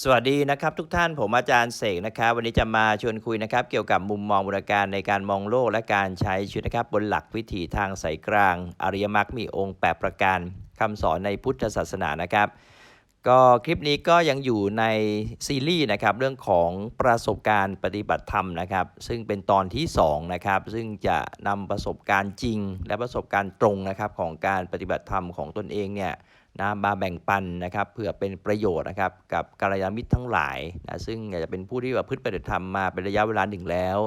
สวัสดีนะครับทุกท่านผมอาจารย์เสกนะครับ วันนี้จะมาชวนคุยนะครับ เกี่ยวกับมุมมองบริการในการมองโลกและการใช้ชีวิตนะครับ บนหลักวิถีทางสายกลาง อริยมรรคมีองค์ 8 ประการคำสอนในพุทธศาสนานะครับ ก็คลิปนี้ก็ยังอยู่ในซีรีส์นะครับ เรื่องของประสบการณ์ปฏิบัติธรรมนะครับ ซึ่งเป็นตอนที่2นะครับซึ่งจะนำประสบการณ์จริง และประสบการณ์ตรงนะครับของการปฏิบัติธรรมของตนเองเนี่ย นะมาแบ่งปันนะครับเพื่อเป็นประโยชน์นะครับกับกัลยาณมิตรทั้งหลายนะซึ่งอาจจะเป็นผู้ที่ประพฤติปฏิบัติธรรมมาเป็นระยะเวลาหนึ่งแล้ว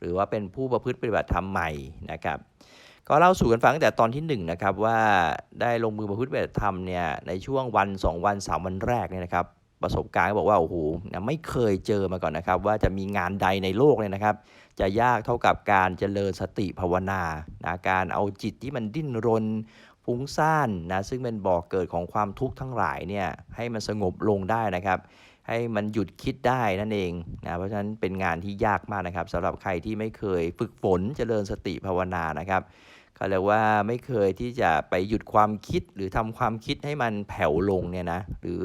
หรือว่าเป็นผู้ประพฤติปฏิบัติธรรมใหม่นะครับก็เล่าสู่กันฟังตั้งแต่ตอนที่1นงนะครับว่าได้ลงมือประพฤติปฏิบัติธรรมเนี่ยในช่วงวัน 2 วัน 3 วันแรกเนี่ยนะครับ ประสบการณ์ก็บอกว่าโอ้โหไม่เคยเจอมาก่อนนะครับ ว่าจะมีงานใดในโลกเลยนะครับ จะยากเท่ากับการเจริญสติภาวนานะการเอาจิตที่มันดิ้นรนฟุ้งซ่านนะซึ่งเป็นบ่อกเกิดของความทุกข์ทั้งหลายเนี่ยให้มันสงบลงได้นะครับ ให้มันหยุดคิดได้นั่นเองนะเพราะฉะนั้นเป็นงานที่ยากมากนะครับสำหรับใครที่ไม่เคยฝึกฝนเจริญสติภาวนานะครับเขาเรียกว่าไม่เคยที่จะไปหยุดความคิดหรือทำความคิดให้มันแผ่วลงเนี่ยนะหรือ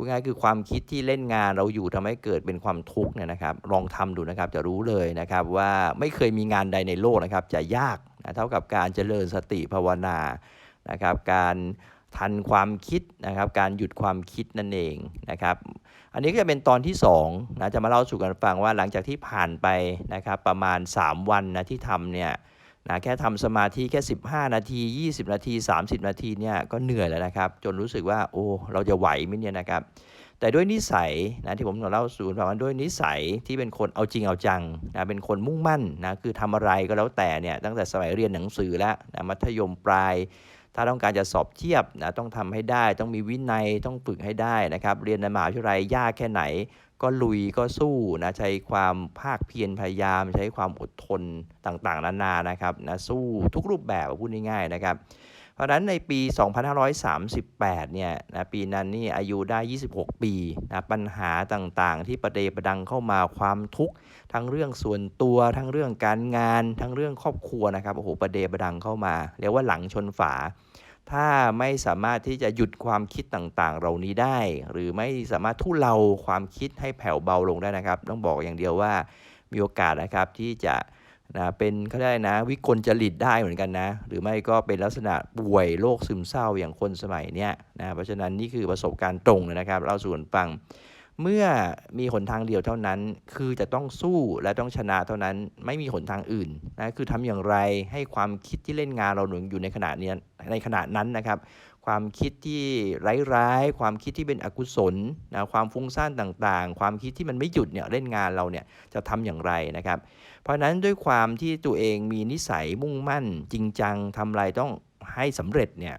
พูดง่ายคือความคิดที่เล่นงานเราอยู่ทำให้เกิดเป็นความทุกข์เนี่ยนะครับ ลองทำดูนะครับจะรู้เลยนะครับว่าไม่เคยมีงานใดในโลกนะครับ จะยากนะเท่ากับการเจริญสติภาวนานะครับ การทันความคิดนะครับ การหยุดความคิดนั่นเองนะครับ อันนี้ก็จะเป็นตอนที่2นะจะมาเล่าสู่กันฟังว่าหลังจากที่ผ่านไปนะครับประมาณ 3 วันนะที่ทำเนี่ย นะแค่ทำสมาธิแค่ 15 นาที 20 นาที 30 นาทีเนี่ยก็เหนื่อยแล้วนะครับ จนรู้สึกว่าโอ้เราจะไหวไหมเนี่ยนะครับ แต่ด้วยนิสัยนะที่ผมเล่าสู่ฟังว่าด้วยนิสัยที่เป็นคนเอาจริงเอาจังนะเป็นคนมุ่งมั่นนะคือทำอะไรก็แล้วแต่เนี่ยตั้งแต่สมัยเรียนหนังสือแล้วนะมัธยมปลาย ถ้าต้องการจะสอบเทียบนะต้องทำให้ได้ ต้องมีวินัยต้องฝึกให้ได้นะครับ เรียนในมหาวิทยาลัยยากแค่ไหน ก็ลุยก็สู้นะใช้ความภาคเพียรพยายาม ใช้ความอดทนต่างๆ นานานะครับนะสู้ทุกรูปแบบพูดง่ายๆนะครับ เพราะฉะนั้นในปี 2538 เนี่ยนะปีนั้นนี่อายุได้ 26 ปีนะปัญหาต่างๆ ที่ประเดประดังเข้ามาความทุกข์ทั้งเรื่องส่วนตัวทั้งเรื่องการงาน ทั้งเรื่องครอบครัวนะครับโอ้โหประเดประดังเข้ามาเรียกว่าหลังชนฝา ถ้าไม่สามารถที่จะหยุดความคิดต่างๆ เหล่านี้ได้ หรือไม่สามารถทุเลาความคิดให้แผ่วเบาลงได้นะครับ ต้องบอกอย่างเดียวว่ามีโอกาสนะครับที่จะ นะเป็นเขาได้นะ วิกลจริตได้เหมือนกันนะ หรือไม่ก็เป็นลักษณะป่วยโรคซึมเศร้าอย่างคนสมัยเนี้ยนะเพราะฉะนั้นนี่คือประสบการณ์ตรงเลยนะครับเราส่วนฟัง เมื่อมีหนทางเดียวเท่านั้น คือจะต้องสู้และต้องชนะเท่านั้น ไม่มีหนทางอื่นนะคือทำอย่างไรให้ความคิดที่เล่นงานเราหนุนอยู่ในขณะนี้ในขณะนั้นนะครับ ความคิดที่ร้ายๆความคิดที่เป็นอกุศลนะความฟุ้งซ่านต่างๆ ความคิดที่มันไม่หยุดเนี่ยเล่นงานเราเนี่ยจะทำอย่างไรนะครับ เพราะฉะนั้นด้วยความที่ตัวเองมีนิสัยมุ่งมั่นจริงจังทำอะไรต้องให้สำเร็จเนี่ย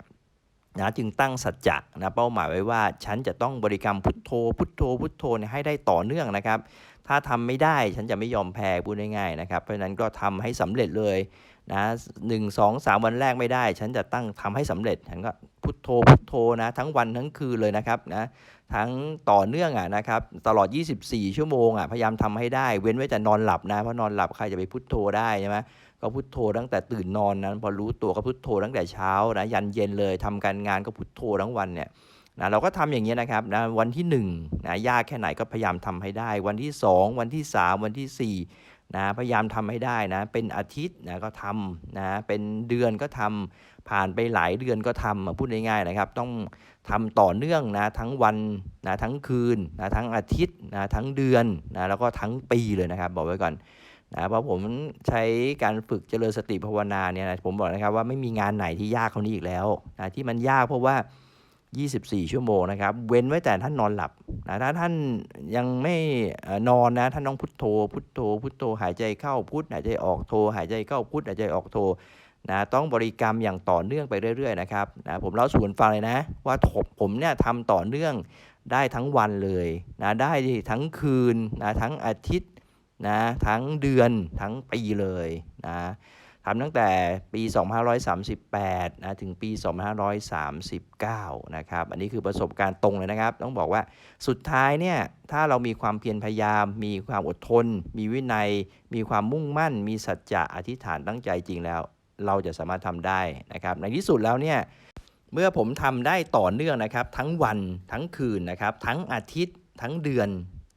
นะจึงตั้งสัจจะนะเป้าหมายไว้ว่าฉันจะต้องบริกรรมพุทโธ พุทโธ พุทโธให้ได้ต่อเนื่องนะครับ ถ้าทำไม่ได้ฉันจะไม่ยอมแพ้พูดง่ายๆนะครับเพราะฉะนั้นก็ทำให้สำเร็จเลยนะหนึ่งสองสามวันแรกไม่ได้ ฉันจะตั้งทำให้สำเร็จฉันก็พุทโธพุทโธนะทั้งวันทั้งคืนเลยนะครับนะทั้งต่อเนื่องอะนะครับตลอด 24 ชั่วโมงอะพยายามทำให้ได้เว้นไว้แต่นอนหลับนะเพราะนอนหลับใครจะไปพุทโธได้ใช่ไหม ก็พุทโธตั้งแต่ตื่นนอนนั้น พอรู้ตัวก็พุทโธตั้งแต่เช้านะยันเย็นเลยทำการงานก็พุทโธทั้งวันเนี่ยนะเราก็ทำอย่างนี้นะครับนะวันที่1นะยากแค่ไหนก็พยายามทำให้ได้ วันที่ 2 วันที่ 3 วันที่4นะพยายามทำให้ได้นะเป็นอาทิตย์นะก็ทำนะเป็นเดือนก็ทำผ่านไปหลายเดือนก็ทำพูดง่ายๆนะครับ ต้องทำต่อเนื่องนะทั้งวันนะทั้งคืนนะทั้งอาทิตย์นะทั้งเดือนนะแล้วก็ทั้งปีเลยนะครับ บอกไว้ก่อน นะเพราะผมใช้การฝึกเจริญสติภาวนาเนี่ยนะผมบอกนะครับว่าไม่มีงานไหนที่ยากเท่านี้อีกแล้วนะที่มันยากเพราะว่า 24 ชั่วโมงนะครับ เว้นไว้แต่ท่านนอนหลับนะถ้าท่านยังไม่อนอนนะท่านต้องพุทโธ พุทโธ พุทโธหายใจเข้าพุทหายใจออกโธหายใจเข้าพุทหายใจออกโธนะต้องบริกรรมอย่างต่อเนื่องไปเรื่อยๆนะครับนะผมเล่าสู่กันฟังเลยนะ ว่าผมเนี่ยทำต่อเนื่องได้ทั้งวันเลยนะได้ทั้งคืนนะทั้งอาทิตย์ นะทั้งเดือนทั้งปีเลยนะทำตั้งแต่ปี 2538นะถึงปี 2539 นะครับ อันนี้คือประสบการณ์ตรงเลยนะครับ ต้องบอกว่าสุดท้ายเนี่ย ถ้าเรามีความเพียรพยายาม มีความอดทน มีวินัย มีความมุ่งมั่น มีสัจจะอธิษฐานตั้งใจจริงแล้ว เราจะสามารถทำได้นะครับ ในที่สุดแล้วเนี่ยเมื่อผมทำได้ต่อเนื่องนะครับ ทั้งวันทั้งคืนนะครับ ทั้งอาทิตย์ทั้งเดือน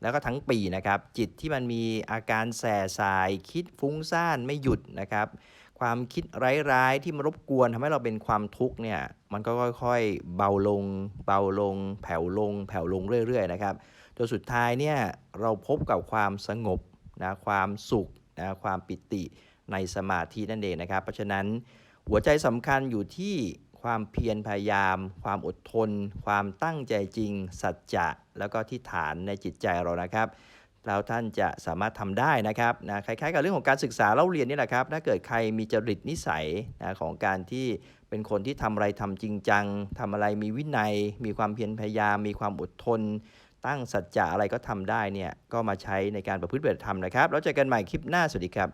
แล้วก็ทั้งปีนะครับ จิตที่มันมีอาการแส่สาย คิดฟุ้งซ่านไม่หยุดนะครับ ความคิดร้ายๆที่มารบกวนทำให้เราเป็นความทุกข์เนี่ย มันก็ค่อยๆ เบาลง เบาลง แผ่วลง แผ่วลงเรื่อยๆนะครับจนสุดท้ายเนี่ยเราพบกับความสงบนะความสุขนะความปิติในสมาธินั่นเองนะครับ เพราะฉะนั้นหัวใจสำคัญอยู่ที่ ความเพียรพยายาม ความอดทน ความตั้งใจจริง สัจจะ แล้วก็ที่ฐานในจิตใจเรานะครับแล้วท่านจะสามารถทำได้นะครับนะคล้ายๆ กับเรื่องของการศึกษาเล่าเรียนนี่แหละครับถ้าเกิดใครมีจริตนิสัยนะของการที่เป็นคนที่ทำอะไรทำจริงจังทำอะไรมีวินัย มีความเพียรพยายาม มีความอดทน ตั้งสัจจะอะไรก็ทำได้เนี่ยก็มาใช้ในการประพฤติปฏิบัติธรรมนะครับแล้วเจอกันใหม่คลิปหน้าสวัสดีครับ